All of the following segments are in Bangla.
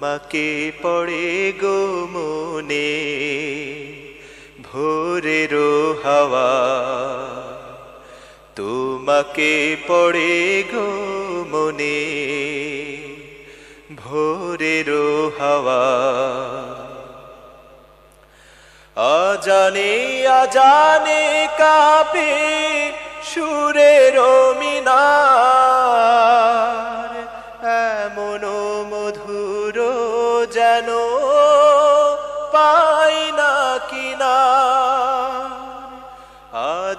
তোমাকে পড়ে গো মনে, ভোরের হাওয়া। তোমাকে পড়ে গো মনে, ভোরের হাওয়া। আজানে আজানে কাপে সুরের মিনার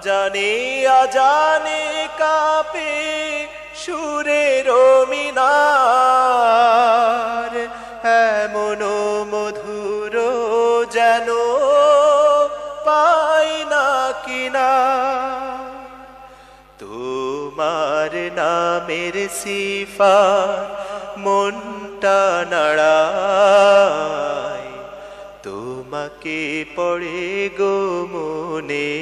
আজানে আজানে কাপে সুরের মিনার এমন মধুর যেন পাই না কিনা। তোমার নামের সিফা মনটা নাড়ায়। তোমাকে পড়ে গো মনে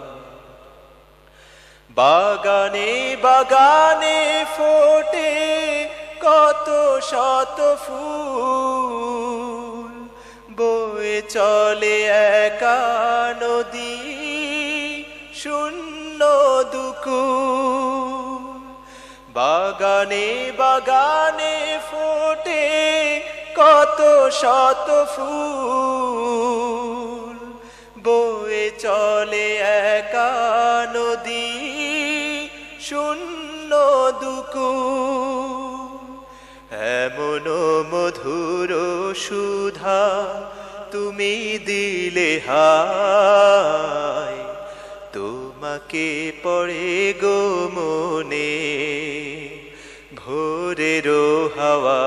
বাগানে বাগানে ফোটে কত শত ফুল। বয়ে চলে একা নদী, শূন্য দুকুল। বাগানে বাগানে ফোটে কত শত ফুল। এমন মধুর সুধা তুমি দিলে হায়। তোমাকে পড়ে গো মনে ভোরের হাওয়া।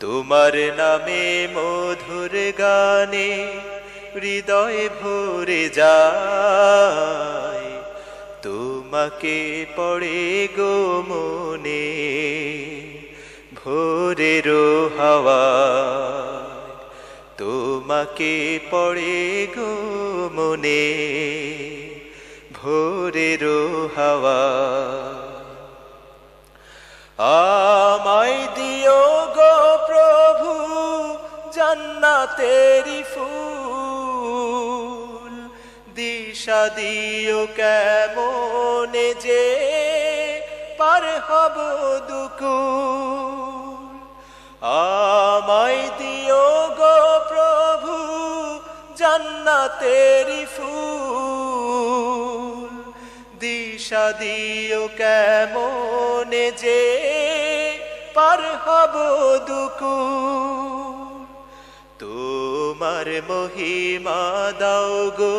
তোমার নামে মধুর গানে হৃদয় ভরে যায়। তোমাকে পড়ে গো মনে, ভোরের হাওয়া। তোমাকে পড়ে গো মনে, ভোরের হাওয়া। আমায় দিও গো প্রভু জান্নাতেরি ফুল। দিশা দিও কেমন যে পার হব দুকুল। আমায় দিও গো প্রভু জান্নাতেরি ফুল। দিশা দিও কেমন যে পার হব দুকুল। তোমার মহিমা দাও গো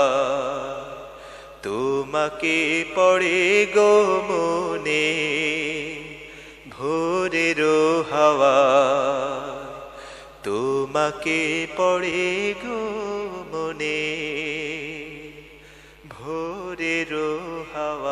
তোমাকে পড়ে গো মনে ভোরের হাওয়া। তোমাকে পড়ে গো মনে ভোরের হাওয়া।